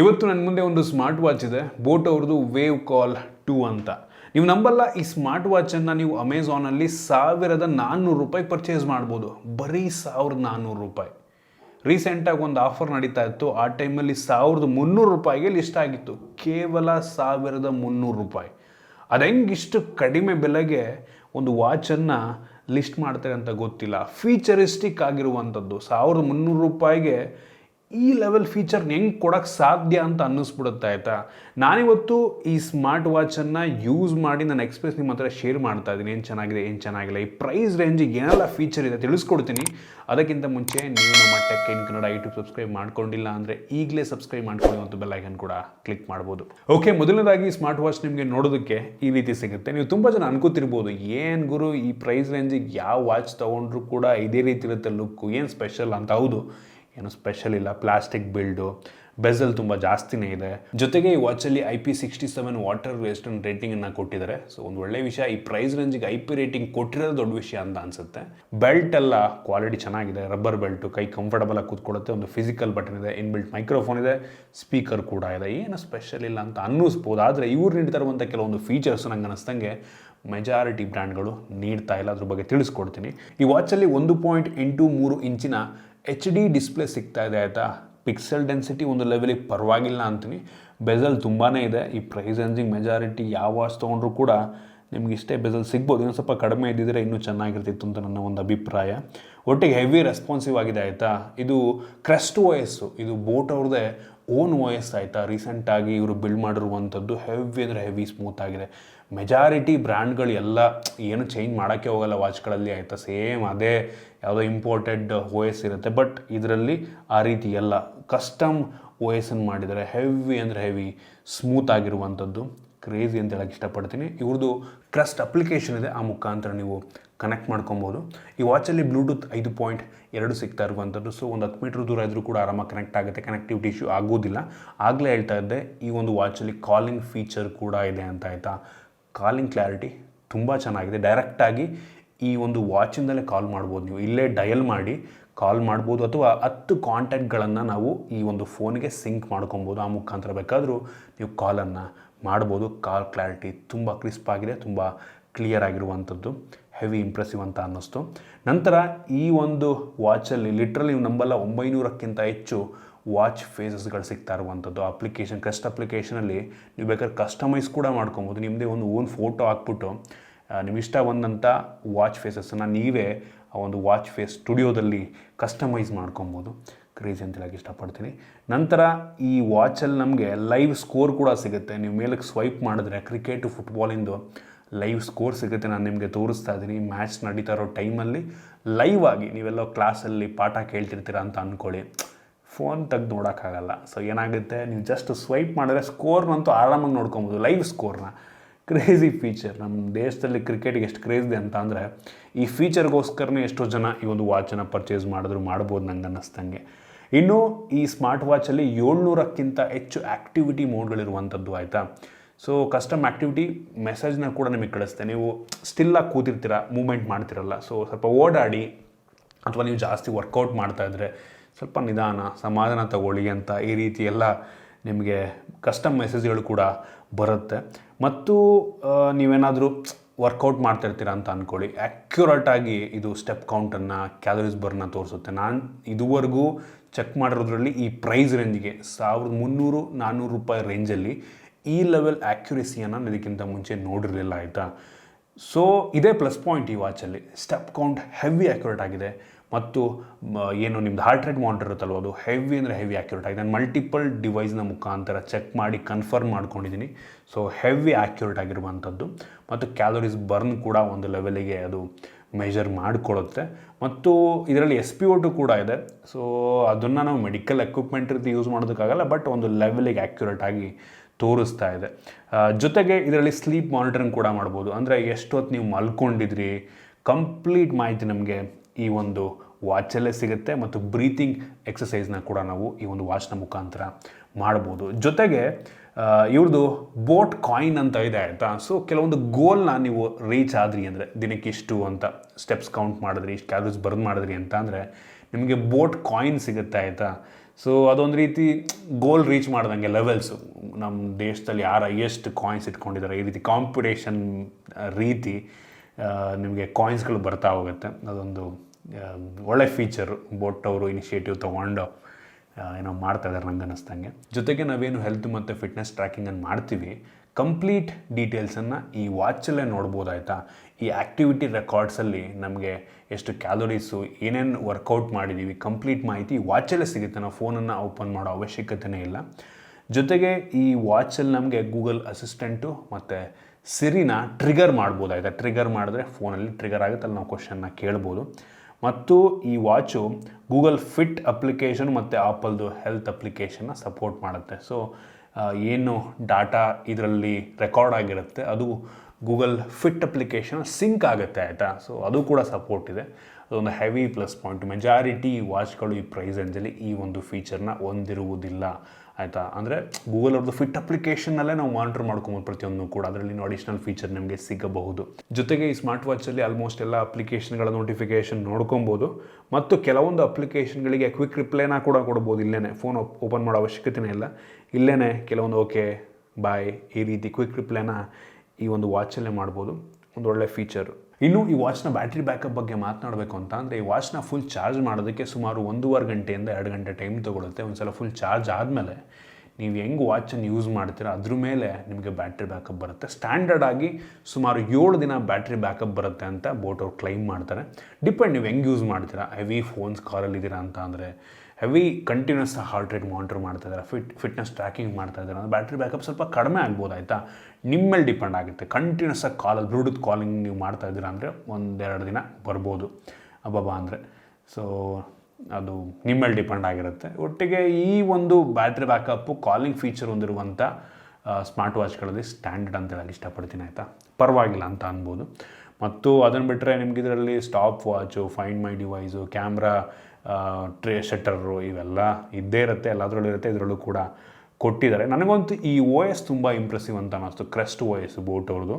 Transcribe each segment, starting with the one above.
ಇವತ್ತು ನನ್ನ ಮುಂದೆ ಒಂದು ಸ್ಮಾರ್ಟ್ ವಾಚ್ ಇದೆ. ಬೋಟ್ ಅವ್ರದ್ದು ವೇವ್ ಕಾಲ್ ಟೂ ಅಂತ. ನೀವು ನಂಬಲ್ಲ, ಈ ಸ್ಮಾರ್ಟ್ ವಾಚನ್ನು ನೀವು ಅಮೆಝಾನಲ್ಲಿ ಸಾವಿರದ ನಾನ್ನೂರು ರೂಪಾಯಿ ಪರ್ಚೇಸ್ ಮಾಡ್ಬೋದು. ಬರೀ ಸಾವಿರದ ನಾನ್ನೂರು ರೂಪಾಯಿ. ರೀಸೆಂಟಾಗಿ ಒಂದು ಆಫರ್ ನಡೀತಾ ಇತ್ತು. ಆ ಟೈಮಲ್ಲಿ ಸಾವಿರದ ಮುನ್ನೂರು ರೂಪಾಯಿಗೆ ಲಿಸ್ಟ್ ಆಗಿತ್ತು. ಕೇವಲ ಸಾವಿರದ ಮುನ್ನೂರು ರೂಪಾಯಿ. ಅದು ಹೆಂಗೆ ಇಷ್ಟು ಕಡಿಮೆ ಬೆಲೆಗೆ ಒಂದು ವಾಚನ್ನು ಲಿಸ್ಟ್ ಮಾಡ್ತಾರೆ ಅಂತ ಗೊತ್ತಿಲ್ಲ. ಫೀಚರಿಸ್ಟಿಕ್ ಆಗಿರುವಂಥದ್ದು ಸಾವಿರದ ಮುನ್ನೂರು ರೂಪಾಯಿಗೆ ಈ ಲೆವೆಲ್ ಫೀಚರ್ ಹೆಂಗೆ ಕೊಡೋಕ್ಕೆ ಸಾಧ್ಯ ಅಂತ ಅನ್ನಿಸ್ಬಿಡುತ್ತೆ ಆಯಿತಾ? ನಾನಿವತ್ತು ಈ ಸ್ಮಾರ್ಟ್ ವಾಚನ್ನು ಯೂಸ್ ಮಾಡಿ ನನ್ನ ಎಕ್ಸ್ಪೀರಿಯನ್ಸ್ ನಿಮ್ಮ ಹತ್ರ ಶೇರ್ ಮಾಡ್ತಾ ಇದ್ದೀನಿ. ಏನು ಚೆನ್ನಾಗಿದೆ, ಏನು ಚೆನ್ನಾಗಿಲ್ಲ. ಈ ಪ್ರೈಸ್ ರೇಂಜಿಗೆ ಏನೆಲ್ಲ ಫೀಚರ್ ಇದೆ ತಿಳಿಸ್ಕೊಡ್ತೀನಿ. ಅದಕ್ಕಿಂತ ಮುಂಚೆ ನೀವು ನಮ್ಮ tech in Kannada YouTube subscribe ಮಾಡ್ಕೊಂಡಿಲ್ಲ ಅಂದರೆ ಈಗಲೇ ಸಬ್ಸ್ಕ್ರೈಬ್ ಮಾಡ್ಕೊಳ್ಳಿ ಮತ್ತು ಬೆಲ್ ಐಕನ್ ಕೂಡ ಕ್ಲಿಕ್ ಮಾಡ್ಬೋದು. ಓಕೆ ಮೊದಲನೇದಾಗಿ ಸ್ಮಾರ್ಟ್ ವಾಚ್ ನಿಮಗೆ ನೋಡೋದಕ್ಕೆ ಈ ರೀತಿ ಸಿಗುತ್ತೆ. ನೀವು ತುಂಬ ಜನ ಅನ್ಕೋತಿರ್ಬೋದು, ಏನು ಗುರು ಈ ಪ್ರೈಸ್ ರೇಂಜಿಗೆ ಯಾವ ವಾಚ್ ತೊಗೊಂಡ್ರು ಕೂಡ ಇದೇ ರೀತಿ ಇರುತ್ತೆ ಲುಕ್ಕು ಏನು ಸ್ಪೆಷಲ್ ಅಂತ. ಹೌದು ಏನು ಸ್ಪೆಷಲ್ ಇಲ್ಲ ಪ್ಲಾಸ್ಟಿಕ್ ಬಿಲ್ಡು ಬೆಸಲ್ ತುಂಬ ಜಾಸ್ತಿನೇ ಇದೆ. ಜೊತೆಗೆ ಈ ವಾಚಲ್ಲಿ I P sixty seven water ವೇಸ್ಟರ್ನ್ ರೇಟಿಂಗನ್ನು ಕೊಟ್ಟಿದ್ದಾರೆ. ಸೊ ಒಂದು ಒಳ್ಳೆ ವಿಷಯ, ಈ ಪ್ರೈಸ್ ರೇಂಜಿಗೆ ಐ ಪಿ ರೇಟಿಂಗ್ ಕೊಟ್ಟಿರೋದು ದೊಡ್ಡ ವಿಷಯ ಅಂತ ಅನಿಸುತ್ತೆ. ಬೆಲ್ಟ್ ಎಲ್ಲ ಕ್ವಾಲಿಟಿ ಚೆನ್ನಾಗಿದೆ ರಬ್ಬರ್ ಬೆಲ್ಟು ಕೈ ಕಂಫರ್ಟಬಲ್ ಆಗಿ ಕೂತ್ಕೊಳ್ಳುತ್ತೆ, ಒಂದು ಫಿಸಿಕಲ್ ಬಟನ್ ಇದೆ ಇನ್ಬಿಲ್ಟ್ ಮೈಕ್ರೋಫೋನ್ ಇದೆ ಸ್ಪೀಕರ್ ಕೂಡ ಇದೆ. ಏನು ಸ್ಪೆಷಲ್ ಇಲ್ಲ ಅಂತ ಅನ್ನಿಸ್ಬೋದು. ಆದರೆ ಇವ್ರು ನೀಡ್ತಾ ಇರುವಂಥ ಕೆಲವೊಂದು ಫೀಚರ್ಸ್ ನಂಗೆ ಅನ್ನಿಸ್ದಂಗೆ ಮೆಜಾರಿಟಿ ಬ್ರ್ಯಾಂಡ್ಗಳು ನೀಡ್ತಾ ಇಲ್ಲ, ಅದ್ರ ಬಗ್ಗೆ ತಿಳಿಸ್ಕೊಡ್ತೀನಿ. ಈ ವಾಚಲ್ಲಿ ಒಂದು ಪಾಯಿಂಟ್ ಎಂಟು ಮೂರು ಇಂಚಿನ ಎಚ್ ಡಿ ಡಿಸ್ಪ್ಲೇ ಸಿಗ್ತಾ ಇದೆ ಆಯಿತಾ? ಪಿಕ್ಸೆಲ್ ಡೆನ್ಸಿಟಿ ಒಂದು ಲೆವೆಲಿಗೆ ಪರವಾಗಿಲ್ಲ ಅಂತೀನಿ. ಬೆಜಲ್ ತುಂಬಾ ಇದೆ. ಈ ಪ್ರೈಸ್ ರೇಂಜಿಂಗ್ ಮೆಜಾರಿಟಿ ಯಾವ ವಾಚ್ ತೊಗೊಂಡ್ರು ಕೂಡ ನಿಮ್ಗೆ ಇಷ್ಟೇ ಬೆಸಲ್ ಸಿಗ್ಬೋದು. ಇನ್ನೊಂದು ಸ್ವಲ್ಪ ಕಡಿಮೆ ಇದ್ದಿದ್ರೆ ಇನ್ನೂ ಚೆನ್ನಾಗಿರ್ತಿತ್ತು ಅಂತ ನನ್ನ ಒಂದು ಅಭಿಪ್ರಾಯ. ಒಟ್ಟಿಗೆ ಹೆವಿ ರೆಸ್ಪಾನ್ಸಿವ್ ಆಗಿದೆ ಆಯಿತಾ? ಇದು ಕ್ರೆಸ್ಟ್ ಓಎಸ್ಸು ಇದು ಬೋಟ್ ಅವ್ರದ್ದೇ ಓನ್ ಓಎಸ್ ಆಯಿತಾ? ರೀಸೆಂಟಾಗಿ ಇವರು ಬಿಲ್ಡ್ ಮಾಡಿರುವಂಥದ್ದು ಹೆವಿ ಅಂದರೆ ಹೆವಿ ಸ್ಮೂತ್ ಆಗಿದೆ. ಮೆಜಾರಿಟಿ ಬ್ರ್ಯಾಂಡ್ಗಳು ಎಲ್ಲ ಏನು ಚೇಂಜ್ ಮಾಡೋಕ್ಕೆ ಹೋಗಲ್ಲ ವಾಚ್ಗಳಲ್ಲಿ ಆಯಿತಾ? ಸೇಮ್ ಅದೇ ಯಾವುದೋ ಇಂಪೋರ್ಟೆಡ್ ಓ ಎಸ್ ಇರುತ್ತೆ. ಬಟ್ ಇದರಲ್ಲಿ ಆ ರೀತಿ ಎಲ್ಲ ಕಸ್ಟಮ್ ಓ ಎಸ್ ಅನ್ನು ಮಾಡಿದ್ದಾರೆ ಹೆವಿ ಅಂದರೆ ಹೆವಿ ಸ್ಮೂತ್ ಆಗಿರುವಂಥದ್ದು. ಕ್ರೇಜಿ ಅಂತ ಹೇಳಕ್ಕೆ ಇಷ್ಟಪಡ್ತೀನಿ. ಇವ್ರದ್ದು ಕ್ರಸ್ಟ್ ಅಪ್ಲಿಕೇಶನ್ ಇದೆ. ಆ ಮುಖಾಂತರ ನೀವು ಕನೆಕ್ಟ್ ಮಾಡ್ಕೊಬೋದು. ಈ ವಾಚಲ್ಲಿ ಬ್ಲೂಟೂತ್ ಐದು ಪಾಯಿಂಟ್ ಎರಡು ಸಿಗ್ತಾ ಇರುವಂಥದ್ದು. ಸೊ ಒಂದು ಹತ್ತು ಮೀಟ್ರ್ ದೂರ ಇದ್ದರೂ ಕೂಡ ಆರಾಮಾಗಿ ಕನೆಕ್ಟ್ ಆಗುತ್ತೆ. ಕನೆಕ್ಟಿವಿಟಿ ಇಶ್ಯೂ ಆಗೋದಿಲ್ಲ. ಆಗಲೇ ಹೇಳ್ತಾ ಇದ್ದೆ, ಈ ಒಂದು ವಾಚಲ್ಲಿ ಕಾಲಿಂಗ್ ಫೀಚರ್ ಕೂಡ ಇದೆ ಅಂತ, ಆಯಿತಾ? ಕಾಲಿಂಗ್ ಕ್ಲಾರಿಟಿ ತುಂಬ ಚೆನ್ನಾಗಿದೆ. ಡೈರೆಕ್ಟಾಗಿ ಈ ಒಂದು ವಾಚಿಂದಲೇ ಕಾಲ್ ಮಾಡ್ಬೋದು ನೀವು. ಇಲ್ಲೇ ಡಯಲ್ ಮಾಡಿ ಕಾಲ್ ಮಾಡ್ಬೋದು ಅಥವಾ ಹತ್ತು ಕಾಂಟ್ಯಾಕ್ಟ್ಗಳನ್ನು ನಾವು ಈ ಒಂದು ಫೋನ್ಗೆ ಸಿಂಕ್ ಮಾಡ್ಕೊಬೋದು. ಆ ಮುಖಾಂತರ ಬೇಕಾದರೂ ನೀವು ಕಾಲನ್ನು ಮಾಡ್ಬೋದು. ಕಾಲ್ ಕ್ಲಾರಿಟಿ ತುಂಬ ಕ್ರಿಸ್ಪ್ ಆಗಿದೆ, ತುಂಬ ಕ್ಲಿಯರ್ ಆಗಿರುವಂಥದ್ದು ಹೆವಿ ಇಂಪ್ರೆಸಿವ್ ಅಂತ ಅನ್ನಿಸ್ತು. ನಂತರ ಈ ಒಂದು ವಾಚಲ್ಲಿ ಲಿಟ್ರಲಿ ನಂಬಲ್ಲ ಒಂಬೈನೂರಕ್ಕಿಂತ ಹೆಚ್ಚು ವಾಚ್ ಫೇಸಸ್ಗಳು ಸಿಗ್ತಾ ಇರುವಂಥದ್ದು ಅಪ್ಲಿಕೇಶನ್ ಕ್ರೆಸ್ಟ್ ಅಪ್ಲಿಕೇಶನಲ್ಲಿ ನೀವು ಬೇಕಾದ್ರೆ ಕಸ್ಟಮೈಸ್ ಕೂಡ ಮಾಡ್ಕೊಬೋದು. ನಿಮ್ಮದೇ ಒಂದು ಓನ್ ಫೋಟೋ ಹಾಕ್ಬಿಟ್ಟು ನಿಮ್ಮಿಷ್ಟ ಬಂದಂಥ ವಾಚ್ ಫೇಸಸ್ಸನ್ನು ನೀವೇ ಆ ಒಂದು ವಾಚ್ ಫೇಸ್ ಸ್ಟುಡಿಯೋದಲ್ಲಿ ಕಸ್ಟಮೈಸ್ ಮಾಡ್ಕೊಬೋದು. ಕ್ರೇಜಿ ಅಂತ ಹೇಳಕ್ಕೆ ಇಷ್ಟಪಡ್ತೀನಿ. ನಂತರ ಈ ವಾಚಲ್ಲಿ ನಮಗೆ ಲೈವ್ ಸ್ಕೋರ್ ಕೂಡ ಸಿಗುತ್ತೆ. ನೀವು ಮೇಲಕ್ಕೆ ಸ್ವೈಪ್ ಮಾಡಿದ್ರೆ ಕ್ರಿಕೆಟು ಫುಟ್ಬಾಲಿಂದು ಲೈವ್ ಸ್ಕೋರ್ ಸಿಗುತ್ತೆ. ನಾನು ನಿಮಗೆ ತೋರಿಸ್ತಾ ಇದ್ದೀನಿ. ಮ್ಯಾಚ್ ನಡೀತಾ ಇರೋ ಟೈಮಲ್ಲಿ ಲೈವ್ ಆಗಿ ನೀವೆಲ್ಲೋ ಕ್ಲಾಸಲ್ಲಿ ಪಾಠ ಕೇಳ್ತಿರ್ತೀರ ಅಂತ ಅಂದ್ಕೊಳ್ಳಿ ಫೋನ್ ತೆಗ್ದು ನೋಡೋಕ್ಕಾಗಲ್ಲ. ಸೊ ಏನಾಗುತ್ತೆ? ನೀವು ಜಸ್ಟ್ ಸ್ವೈಪ್ ಮಾಡಿದ್ರೆ ಸ್ಕೋರ್ನಂತೂ ಆರಾಮಾಗಿ ನೋಡ್ಕೊಬೋದು ಲೈವ್ ಸ್ಕೋರ್ನ ಕ್ರೇಜಿ ಫೀಚರ್ ನಮ್ಮ ದೇಶದಲ್ಲಿ ಕ್ರಿಕೆಟ್ಗೆ ಎಷ್ಟು ಕ್ರೇಜ್ ಇದೆ ಅಂತ ಅಂದರೆ, ಈ ಫೀಚರ್ಗೋಸ್ಕರನೇ ಎಷ್ಟೋ ಜನ ಈ ಒಂದು ವಾಚನ್ನು ಪರ್ಚೇಸ್ ಮಾಡಿದ್ರು, ಮಾಡ್ಬೋದು ನಂಗೆ ಅನ್ನಿಸ್ದಂಗೆ. ಇನ್ನು ಈ ಸ್ಮಾರ್ಟ್ ವಾಚಲ್ಲಿ ಏಳ್ನೂರಕ್ಕಿಂತ ಹೆಚ್ಚು ಆ್ಯಕ್ಟಿವಿಟಿ ಮೋಡ್ಗಳಿರುವಂಥದ್ದು ಆಯಿತಾ? ಸೊ ಕಸ್ಟಮ್ ಆ್ಯಕ್ಟಿವಿಟಿ ಮೆಸೇಜ್ನ ಕೂಡ ನಿಮಗೆ ಕಳಿಸ್ತೆ. ನೀವು ಸ್ಟಿಲ್ಲಾಗಿ ಕೂತಿರ್ತೀರ ಮೂಮೆಂಟ್ ಮಾಡ್ತಿರಲ್ಲ. ಸೊ ಸ್ವಲ್ಪ ಓಡಾಡಿ, ಅಥವಾ ನೀವು ಜಾಸ್ತಿ ವರ್ಕೌಟ್ ಮಾಡ್ತಾಯಿದ್ರೆ ಸ್ವಲ್ಪ ನಿಧಾನ, ಸಮಾಧಾನ ತಗೊಳ್ಳಿ ಅಂತ ಈ ರೀತಿ ಎಲ್ಲ ನಿಮಗೆ ಕಸ್ಟಮ್ ಮೆಸೇಜ್ಗಳು ಕೂಡ ಬರುತ್ತೆ. ಮತ್ತು ನೀವೇನಾದರೂ ವರ್ಕೌಟ್ ಮಾಡ್ತಾ ಇರ್ತೀರ ಅಂತ ಅಂದ್ಕೊಳ್ಳಿ ಆ್ಯಕ್ಯುರೇಟಾಗಿ ಇದು ಸ್ಟೆಪ್ ಕೌಂಟನ್ನು ಕ್ಯಾಲೋರೀಸ್ ಬರ್ನ ತೋರಿಸುತ್ತೆ. ನಾನು ಇದುವರೆಗೂ ಚೆಕ್ ಮಾಡಿರೋದ್ರಲ್ಲಿ ಈ ಪ್ರೈಸ್ ರೇಂಜ್ಗೆ ಸಾವಿರದ ಮುನ್ನೂರು ನಾನ್ನೂರು ರೂಪಾಯಿ ರೇಂಜಲ್ಲಿ ಈ ಲೆವೆಲ್ ಆ್ಯಕ್ಯುರೇಸಿಯನ್ನು ನಾನು ಇದಕ್ಕಿಂತ ಮುಂಚೆ ನೋಡಿರಲಿಲ್ಲ, ಆಯಿತಾ? ಸೊ ಇದೇ ಪ್ಲಸ್ ಪಾಯಿಂಟ್ ಈ ವಾಚಲ್ಲಿ ಸ್ಟೆಪ್ ಕೌಂಟ್ ಹೆವಿ ಆ್ಯಕ್ಯುರೇಟ್ ಆಗಿದೆ. ಮತ್ತು ಏನು ನಿಮ್ದು ಹಾರ್ಟ್ ರೇಟ್ ಮಾನಿಟರ್ ಇರುತ್ತಲ್ವ, ಅದು ಹೆವಿ ಅಂದರೆ ಹೆವಿ ಆ್ಯಕ್ಯುರೇಟ್ ಆಗಿದೆ ನಾನು ಮಲ್ಟಿಪಲ್ ಡಿವೈಸ್ನ ಮುಖಾಂತರ ಚೆಕ್ ಮಾಡಿ ಕನ್ಫರ್ಮ್ ಮಾಡ್ಕೊಂಡಿದ್ದೀನಿ. ಸೊ ಹೆವಿ ಆ್ಯಕ್ಯುರೇಟ್ ಆಗಿರುವಂಥದ್ದು. ಮತ್ತು ಕ್ಯಾಲೋರೀಸ್ ಬರ್ನ್ ಕೂಡ ಒಂದು ಲೆವೆಲಿಗೆ ಅದು ಮೆಜರ್ ಮಾಡಿಕೊಳ್ಳುತ್ತೆ. ಮತ್ತು ಇದರಲ್ಲಿ ಎಸ್ ಪಿ ಒಟು ಕೂಡ ಇದೆ. ಸೊ ಅದನ್ನು ನಾವು ಮೆಡಿಕಲ್ ಎಕ್ವಿಪ್ಮೆಂಟ್ ರೀತಿ ಯೂಸ್ ಮಾಡೋದಕ್ಕಾಗಲ್ಲ ಬಟ್ ಒಂದು ಲೆವೆಲಿಗೆ ಆ್ಯಕ್ಯುರೇಟ್ ಆಗಿ ತೋರಿಸ್ತಾ ಇದೆ. ಜೊತೆಗೆ ಇದರಲ್ಲಿ ಸ್ಲೀಪ್ ಮಾನಿಟರಿಂಗ್ ಕೂಡ ಮಾಡ್ಬೋದು. ಅಂದರೆ ಎಷ್ಟೊತ್ತು ನೀವು ಮಲ್ಕೊಂಡಿದ್ರಿ ಕಂಪ್ಲೀಟ್ ಮಾಹಿತಿ ನಮಗೆ ಈ ಒಂದು ವಾಚಲ್ಲೇ ಸಿಗುತ್ತೆ ಮತ್ತು ಬ್ರೀತಿಂಗ್ ಎಕ್ಸಸೈಸ್ನ ಕೂಡ ನಾವು ಈ ಒಂದು ವಾಚ್ನ ಮುಖಾಂತರ ಮಾಡ್ಬೋದು. ಜೊತೆಗೆ ಇವ್ರದ್ದು ಬೋಟ್ ಕಾಯಿನ್ ಅಂತ ಇದೆ ಆಯಿತಾ? ಸೊ ಕೆಲವೊಂದು ಗೋಲ್ನ ನೀವು ರೀಚ್ ಆದ್ರಿ ಅಂದರೆ ದಿನಕ್ಕೆ ಇಷ್ಟು ಅಂತ ಸ್ಟೆಪ್ಸ್ ಕೌಂಟ್ ಮಾಡಿದ್ರಿ, ಇಷ್ಟು ಕ್ಯಾಲರೀಸ್ ಬರ್ದು ಮಾಡಿದ್ರಿ ಅಂತ ಅಂದರೆ ನಿಮಗೆ ಬೋಟ್ ಕಾಯಿನ್ ಸಿಗುತ್ತೆ ಆಯಿತಾ? ಸೊ ಅದೊಂದು ರೀತಿ ಗೋಲ್ ರೀಚ್ ಮಾಡ್ದಂಗೆ ಲೆವೆಲ್ಸು ನಮ್ಮ ದೇಶದಲ್ಲಿ ಯಾರು ಹೈಯೆಸ್ಟ್ ಕಾಯಿನ್ಸ್ ಇಟ್ಕೊಂಡಿದ್ದಾರೆ ಈ ರೀತಿ ಕಾಂಪಿಟೇಷನ್ ರೀತಿ ನಿಮಗೆ ಕಾಯಿನ್ಸ್ಗಳು ಬರ್ತಾ ಹೋಗುತ್ತೆ. ಅದೊಂದು ಒಳ್ಳೆ ಫೀಚರು ಬೋಟ್ ಅವರು ಇನಿಷಿಯೇಟಿವ್ ತೊಗೊಂಡು ಏನೋ ಮಾಡ್ತಾ ಇದ್ದಾರೆ ನಂಗೆ ಅನ್ನಿಸ್ದಂಗೆ ಜೊತೆಗೆ ನಾವೇನು ಹೆಲ್ತ್ ಮತ್ತು ಫಿಟ್ನೆಸ್ ಟ್ರ್ಯಾಕಿಂಗನ್ನು ಮಾಡ್ತೀವಿ ಕಂಪ್ಲೀಟ್ ಡೀಟೇಲ್ಸನ್ನು ಈ ವಾಚಲ್ಲೇ ನೋಡ್ಬೋದು ಆಯಿತಾ ಈ ಆ್ಯಕ್ಟಿವಿಟಿ ರೆಕಾರ್ಡ್ಸಲ್ಲಿ ನಮಗೆ ಎಷ್ಟು ಕ್ಯಾಲೋರೀಸು ಏನೇನು ವರ್ಕೌಟ್ ಮಾಡಿದ್ದೀವಿ ಕಂಪ್ಲೀಟ್ ಮಾಹಿತಿ ವಾಚಲ್ಲೇ ಸಿಗುತ್ತೆ. ನಾವು ಫೋನನ್ನು ಓಪನ್ ಮಾಡೋ ಅವಶ್ಯಕತೆಯೇ ಇಲ್ಲ. ಜೊತೆಗೆ ಈ ವಾಚಲ್ಲಿ ನಮಗೆ ಗೂಗಲ್ ಅಸಿಸ್ಟೆಂಟು ಮತ್ತು ಸಿರಿನ ಟ್ರಿಗರ್ ಮಾಡ್ಬೋದಾಯ್ತಾ? ಟ್ರಿಗರ್ ಮಾಡಿದ್ರೆ ಫೋನಲ್ಲಿ ಟ್ರಿಗರ್ ಆಗುತ್ತೆ, ಅಲ್ಲಿ ನಾವು ಕ್ವಶನ್ನ ಕೇಳ್ಬೋದು. ಮತ್ತು ಈ ವಾಚು ಗೂಗಲ್ ಫಿಟ್ ಅಪ್ಲಿಕೇಶನ್ ಮತ್ತು ಆಪಲ್ದು ಹೆಲ್ತ್ ಅಪ್ಲಿಕೇಶನ್ನ ಸಪೋರ್ಟ್ ಮಾಡುತ್ತೆ. ಸೊ ಏನು ಡಾಟಾ ಇದರಲ್ಲಿ ರೆಕಾರ್ಡ್ ಆಗಿರುತ್ತೆ, ಅದು ಗೂಗಲ್ ಫಿಟ್ ಅಪ್ಲಿಕೇಶನ್ ಸಿಂಕ್ ಆಗುತ್ತೆ, ಆಯಿತಾ? ಸೊ, ಅದು ಕೂಡ ಸಪೋರ್ಟ್ ಇದೆ. ಅದೊಂದು ಹೆವಿ ಪ್ಲಸ್ ಪಾಯಿಂಟ್ ಮೆಜಾರಿಟಿ ವಾಚ್ಗಳು ಈ ಪ್ರೈಸ್ ರೇಂಜಲ್ಲಿ ಈ ಒಂದು ಫೀಚರ್ನ ಹೊಂದಿರುವುದಿಲ್ಲ. ಆಯಿತಾ? ಅಂದರೆ ಗೂಗಲ್ ಅವ್ರದ್ದು ಫಿಟ್ ಅಪ್ಲಿಕೇಶನ್ನಲ್ಲೇ ನಾವು ಮಾನಿಟರ್ ಮಾಡ್ಕೊಬೋದು ಪ್ರತಿಯೊಂದು ಕೂಡ. ಅದರಲ್ಲಿ ಅಡಿಷ್ನಲ್ ಫೀಚರ್ ನಿಮಗೆ ಸಿಗಬಹುದು. ಜೊತೆಗೆ ಈ ಸ್ಮಾರ್ಟ್ ವಾಚಲ್ಲಿ ಆಲ್ಮೋಸ್ಟ್ ಎಲ್ಲ ಅಪ್ಲಿಕೇಶನ್ಗಳ ನೋಟಿಫಿಕೇಶನ್ ನೋಡ್ಕೊಬೋದು. ಮತ್ತು ಕೆಲವೊಂದು ಅಪ್ಲಿಕೇಶನ್ಗಳಿಗೆ ಕ್ವಿಕ್ ರಿಪ್ಲೈನ ಕೂಡ ಕೊಡ್ಬೋದು ಇಲ್ಲೇ ಫೋನ್ ಓಪನ್ ಮಾಡೋ ಅವಶ್ಯಕತೆನೇ ಇಲ್ಲ. ಇಲ್ಲೇ ಕೆಲವೊಂದು ಓಕೆ ಬಾಯ್ ಈ ರೀತಿ ಕ್ವಿಕ್ ರಿಪ್ಲೈನ ಈ ಒಂದು ವಾಚಲ್ಲೇ ಮಾಡ್ಬೋದು. ಒಂದು ಒಳ್ಳೆ ಫೀಚರು ಇನ್ನು ಈ ವಾಚ್ನ ಬ್ಯಾಟ್ರಿ ಬ್ಯಾಕಪ್ ಬಗ್ಗೆ ಮಾತನಾಡಬೇಕು ಅಂತ ಅಂದರೆ ಈ ವಾಚ್ನ ಫುಲ್ ಚಾರ್ಜ್ ಮಾಡೋದಕ್ಕೆ ಸುಮಾರು ಒಂದೂವರೆ ಗಂಟೆಯಿಂದ ಎರಡು ಗಂಟೆ ಟೈಮ್ ತೊಗೊಳುತ್ತೆ. ಒಂದ್ಸಲ ಫುಲ್ ಚಾರ್ಜ್ ಆದಮೇಲೆ ನೀವು ಹೆಂಗೆ ವಾಚನ್ನು ಯೂಸ್ ಮಾಡ್ತೀರಾ, ಅದ್ರ ಮೇಲೆ ನಿಮಗೆ ಬ್ಯಾಟ್ರಿ ಬ್ಯಾಕಪ್ ಬರುತ್ತೆ. ಸ್ಟ್ಯಾಂಡರ್ಡ್ ಆಗಿ ಸುಮಾರು ಏಳು ದಿನ ಬ್ಯಾಟ್ರಿ ಬ್ಯಾಕಪ್ ಬರುತ್ತೆ ಅಂತ ಬೋಟ್ ಅವ್ರು ಕ್ಲೈಮ್ ಮಾಡ್ತಾರೆ. ಡಿಪೆಂಡ್ ನೀವು ಹೆಂಗೆ ಯೂಸ್ ಮಾಡ್ತೀರಾ ಹೆವಿ ಫೋನ್ಸ್ ಕಾರಲ್ಲಿದ್ದೀರಾ ಅಂತ ಅಂದರೆ heavy continuous heart rate monitor ಮಾಡ್ತಾ ಇದ್ದಾರೆ, ಫಿಟ್, ಫಿಟ್ನೆಸ್ ಟ್ರ್ಯಾಕಿಂಗ್ ಮಾಡ್ತಾ ಇದ್ದಾರೆ ಅಂದರೆ ಬ್ಯಾಟ್ರಿ ಬ್ಯಾಕಪ್ ಸ್ವಲ್ಪ ಕಡಿಮೆ ಆಗ್ಬೋದು ಆಯಿತಾ? ನಿಮ್ಮ ಮೇಲೆ ಡಿಪೆಂಡ್ ಆಗುತ್ತೆ. ಕಂಟಿನ್ಯೂಸ್ ಆಗಿ ಕಾಲಲ್ಲಿ ಬ್ಲೂಟೂತ್ ಕಾಲಿಂಗ್ ನೀವು ಮಾಡ್ತಾ ಇದ್ದೀರಾ ಅಂದರೆ ಒಂದೆರಡು ದಿನ ಬರ್ಬೋದು. ಅಬ್ಬಬ್ಬಾ ಅಂದರೆ. ಸೊ ಅದು ನಿಮ್ಮಲ್ಲಿ ಮೇಲೆ ಡಿಪೆಂಡ್ ಆಗಿರುತ್ತೆ. ಒಟ್ಟಿಗೆ ಈ ಒಂದು ಬ್ಯಾಟ್ರಿ ಬ್ಯಾಕಪ್ಪು, ಕಾಲಿಂಗ್ ಫೀಚರ್ ಹೊಂದಿರುವಂಥ ಸ್ಮಾರ್ಟ್ ವಾಚ್ಗಳಲ್ಲಿ ಸ್ಟ್ಯಾಂಡರ್ಡ್ ಅಂತ ಇಷ್ಟಪಡ್ತೀನಿ ಆಯಿತಾ? ಪರವಾಗಿಲ್ಲ ಅಂತ ಅನ್ಬೋದು. ಮತ್ತು ಅದನ್ನು ಬಿಟ್ಟರೆ ನಿಮ್ಗೆ ಇದರಲ್ಲಿ stop watch find my device camera tray shutter ಇವೆಲ್ಲ ಇದ್ದೇ ಇರುತ್ತೆ, ಎಲ್ಲದರಲ್ಲೂ ಇರುತ್ತೆ, ಇದರಲ್ಲೂ ಕೂಡ ಕೊಟ್ಟಿದ್ದಾರೆ. ನನಗಂತೂ ಈ ಓ ಎಸ್ ತುಂಬ ಇಂಪ್ರೆಸಿವ್ ಅಂತ ಅನ್ನಿಸ್ತು ಕ್ರೆಸ್ಟ್ ಓ ಎಸ್ ಬೋಟ್ ಅವ್ರದ್ದು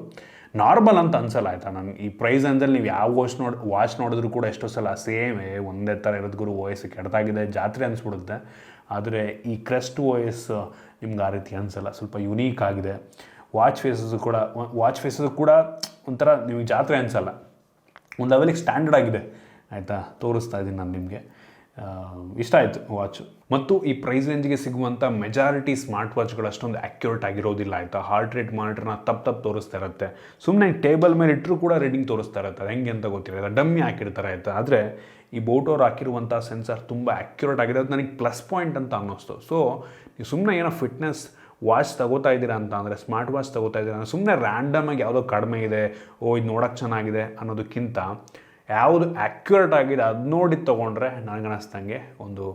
ನಾರ್ಮಲ್ ಅಂತ ಅನ್ಸಲ್ಲ ಆಯಿತಾ ನಾನು ಈ ಪ್ರೈಸ್ ಅಂದಲ್ಲಿ ನೀವು ಯಾವ ವಾಚ್ ನೋಡಿ ವಾಚ್ ನೋಡಿದ್ರು ಕೂಡ ಎಷ್ಟೋ ಸಲ ಸೇಮೇ ಒಂದೇ ಥರ ಇರೋದು ಗುರು ಓ ಎಸ್ ಕೆಡ್ತಾಗಿದೆ ಜಾತ್ರೆ ಅನಿಸ್ಬಿಡುತ್ತೆ. ಆದರೆ ಈ ಕ್ರೆಸ್ಟ್ ಓ ಎಸ್ ನಿಮ್ಗೆ ಆ ರೀತಿ ಅನಿಸಲ್ಲ, ಸ್ವಲ್ಪ ಯುನೀಕ್ ಆಗಿದೆ. ವಾಚ್ ಫೇಸಸ್ ಕೂಡ ವಾಚ್ ಫೇಸಸ್ ಕೂಡ ಒಂಥರ ನಿಮಗೆ ಜಾತ್ರೆ ಅನಿಸಲ್ಲ. ಒಂದು ಲೆವೆಲಿಗೆ ಸ್ಟ್ಯಾಂಡರ್ಡ್ ಆಗಿದೆ. ಆಯಿತಾ? ತೋರಿಸ್ತಾ ಇದ್ದೀನಿ ನಾನು ನಿಮಗೆ. ಇಷ್ಟ ಆಯಿತು ವಾಚು ಮತ್ತು ಈ ಪ್ರೈಸ್ ರೇಂಜ್ಗೆ ಸಿಗುವಂಥ ಮೆಜಾರಿಟಿ ಸ್ಮಾರ್ಟ್ ವಾಚ್ಗಳು ಅಷ್ಟೊಂದು ಆ್ಯಕ್ಯುರೇಟ್ ಆಗಿರೋದಿಲ್ಲ, ಆಯಿತಾ? ಹಾರ್ಟ್ ರೇಟ್ ಮಾನಿಟರ್ನ ತಪ್ಪು ತಪ್ಪು ತೋರಿಸ್ತಾ ಇರುತ್ತೆ. ಸುಮ್ಮನೆ ಟೇಬಲ್ ಮೇಲೆ ಇಟ್ಟರು ಕೂಡ ರೀಡಿಂಗ್ ತೋರಿಸ್ತಾ ಇರುತ್ತೆ. ಅದು ಹೆಂಗೆ ಅಂತ ಗೊತ್ತಿರೋಲ್ಲ ಡಮ್ಮಿ ಹಾಕಿರ್ತಾರೆ, ಆಯಿತಾ? ಆದರೆ ಈ ಬೋಟೋರ್ ಹಾಕಿರುವಂಥ ಸೆನ್ಸರ್ ತುಂಬ ಆ್ಯಕ್ಯುರೇಟ್ ಆಗಿದೆ. ನನಗೆ ಪ್ಲಸ್ ಪಾಯಿಂಟ್ ಅಂತ ಅನ್ನಿಸ್ತು. ಸೊ ನೀವು ಸುಮ್ಮನೆ ಏನೋ ಫಿಟ್ನೆಸ್ ವಾಚ್ ತಗೋತಾ ಇದ್ದೀರಾ ಅಂತ ಅಂದರೆ, ಸ್ಮಾರ್ಟ್ ವಾಚ್ ತಗೋತಾ ಇದ್ದೀರಾ ಅಂದರೆ ಸುಮ್ಮನೆ ರ್ಯಾಂಡಮಾಗಿ ಯಾವುದೋ ಕಡಿಮೆ ಇದೆ, ಓ, ಇದು ನೋಡೋಕ್ಕೆ ಚೆನ್ನಾಗಿದೆ ಅನ್ನೋದಕ್ಕಿಂತ ಯಾವುದು ಆ್ಯಕ್ಯುರೇಟ್ ಆಗಿದೆ ಅದು ನೋಡಿ ತೊಗೊಂಡ್ರೆ ನನಗನ್ನಿಸ್ದಂಗೆ ಒಂದು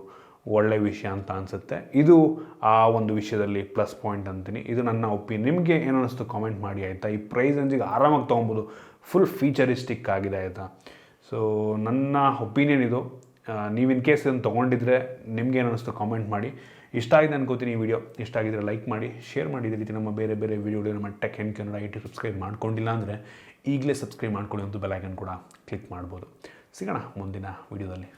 ಒಳ್ಳೆಯ ವಿಷಯ ಅಂತ ಅನಿಸುತ್ತೆ. ಇದು ಆ ಒಂದು ವಿಷಯದಲ್ಲಿ ಪ್ಲಸ್ ಪಾಯಿಂಟ್ ಅಂತೀನಿ. ಇದು ನನ್ನ ಒಪಿನಿಯನ್ ನಿಮಗೆ ಏನು ಅನ್ನಿಸ್ತು ಕಾಮೆಂಟ್ ಮಾಡಿ ಆಯಿತಾ? ಈ ಪ್ರೈಸ್ ರೇಂಜಿಗೆ ಆರಾಮಾಗಿ ತೊಗೊಬೋದು. ಫುಲ್ ಫೀಚರಿಸ್ಟಿಕ್ ಆಗಿದೆ ಆಯಿತಾ? ಸೊ ನನ್ನ ಒಪಿನಿಯನ್ ಇದು. ನೀವು ಇನ್ ಕೇಸ್ ಇದನ್ನು ತೊಗೊಂಡಿದ್ರೆ ನಿಮ್ಗೆ ಏನು ಅನ್ನಿಸ್ತು ಕಾಮೆಂಟ್ ಮಾಡಿ. ಇಷ್ಟ ಆಗಿದೆ ಅನ್ಕೋತೀನಿ ಈ ವಿಡಿಯೋ ಇಷ್ಟ ಆಗಿದ್ರೆ ಲೈಕ್ ಮಾಡಿ ಶೇರ್ ಮಾಡಿ. ಇದೇ ರೀತಿ ನಮ್ಮ ಬೇರೆ ಬೇರೆ ವೀಡಿಯೋಗಳು ನಮ್ಮ tech and Kannada T subscribe ಮಾಡ್ಕೊಂಡಿಲ್ಲ ಅಂದರೆ ಈಗಲೇ ಸಬ್ಸ್ಕ್ರೈಬ್ ಮಾಡ್ಕೊಳ್ಳಿ ಅಂತ ಬೆಲೈಕನ್ ಕೂಡ ಕ್ಲಿಕ್ ಮಾಡ್ಬೋದು. ಸಿಗೋಣ ಮುಂದಿನ ವಿಡಿಯೋದಲ್ಲಿ